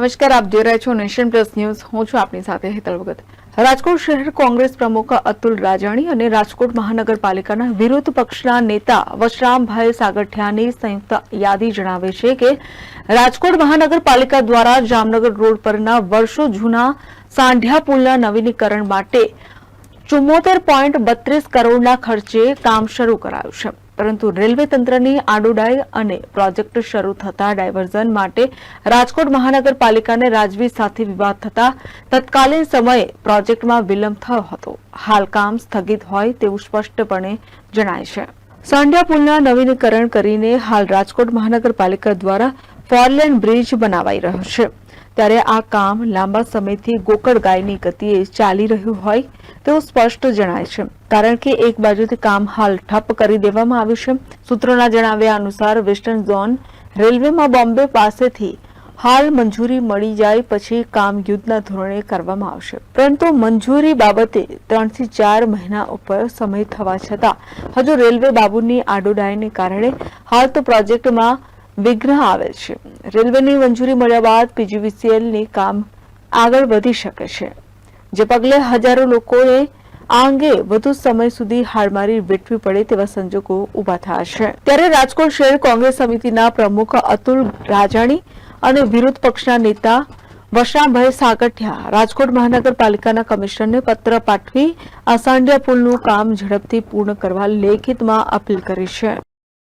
નમસ્કાર, આપ જોઈ રહ્યા છો નેશન પ્લસ ન્યૂઝ. હું છું આપની સાથે હેતલ ભગત. રાજકોટ શહેર કોંગ્રેસ પ્રમુખ અતુલ રાજાણી અને રાજકોટ મહાનગરપાલિકાના વિરોધ પક્ષના નેતા વશરામભાઈ સાગઠિયાની સંયુક્ત યાદી જણાવે છે કે રાજકોટ મહાનગરપાલિકા દ્વારા જામનગર રોડ પરના વર્ષો જૂના સાંઢિયા પુલના નવીનીકરણ માટે ચુમ્મોતેર પોઈન્ટ બત્રીસ કરોડના ખર્ચે કામ શરૂ કરાયું છે. પરંતુ રેલવે તંત્રની આડોડાઈ અને પ્રોજેક્ટ શરૂ થતા ડાયવર્ઝન માટે રાજકોટ મહાનગરપાલિકાને રાજવી સાથે વિવાદ થતા તત્કાલીન સમયે પ્રોજેક્ટમાં વિલંબ થયો હતો. હાલ કામ સ્થગિત હોય તેવું સ્પષ્ટપણે જણાય છે. સાંઢિયા પુલના નવીનીકરણ કરીને હાલ રાજકોટ મહાનગરપાલિકા દ્વારા ફોરલેન બ્રિજ બનાવાઈ રહ્યો છે. ત્યારે આ કામ લાંબા સમયથી ગોકળ ગાયની ગતિએ ચાલી રહ્યું હોય તેવું સ્પષ્ટ જણાય છે. કારણ કે એક બાજુથી કામ હાલ ઠપ કરી દેવામાં આવ્યું છે. સૂત્રોના જણાવ્યા અનુસાર વેસ્ટર્ન ઝોન રેલવેમાં બોમ્બે પાસેથી હાલ મંજૂરી મળી જાય પછી કામ યુદ્ધના ધોરણે કરવામાં આવશે. પરંતુ મંજૂરી બાબતે ત્રણથી ચાર મહિના ઉપર સમય થવા છતાં હજુ રેલવે બાબુની આડોડાઈને કારણે હાલ તો પ્રોજેક્ટમાં વિઘ્ન આવે છે. રેલવેની મંજૂરી મળ્યા બાદ પીજીવીસીએલની કામ આગળ વધી શકે છે. જે પગલે હજારો લોકોએ આ અંગે વધુ સમય સુધી હાડમારી વેઠવી પડે તેવા સંજોગો ઊભા થયા છે. ત્યારે રાજકોટ શહેર કોંગ્રેસ સમિતિના પ્રમુખ અતુલ રાજાણી અને વિરોધ પક્ષના નેતા વશરામભાઈ સાગઠિયા, રાજકોટ મહાનગરપાલિકાના કમિશનરને પત્ર પાઠવી આસાંડિયા પુલનું કામ ઝડપથી પૂર્ણ કરવા લેખિતમાં અપીલ કરી છે.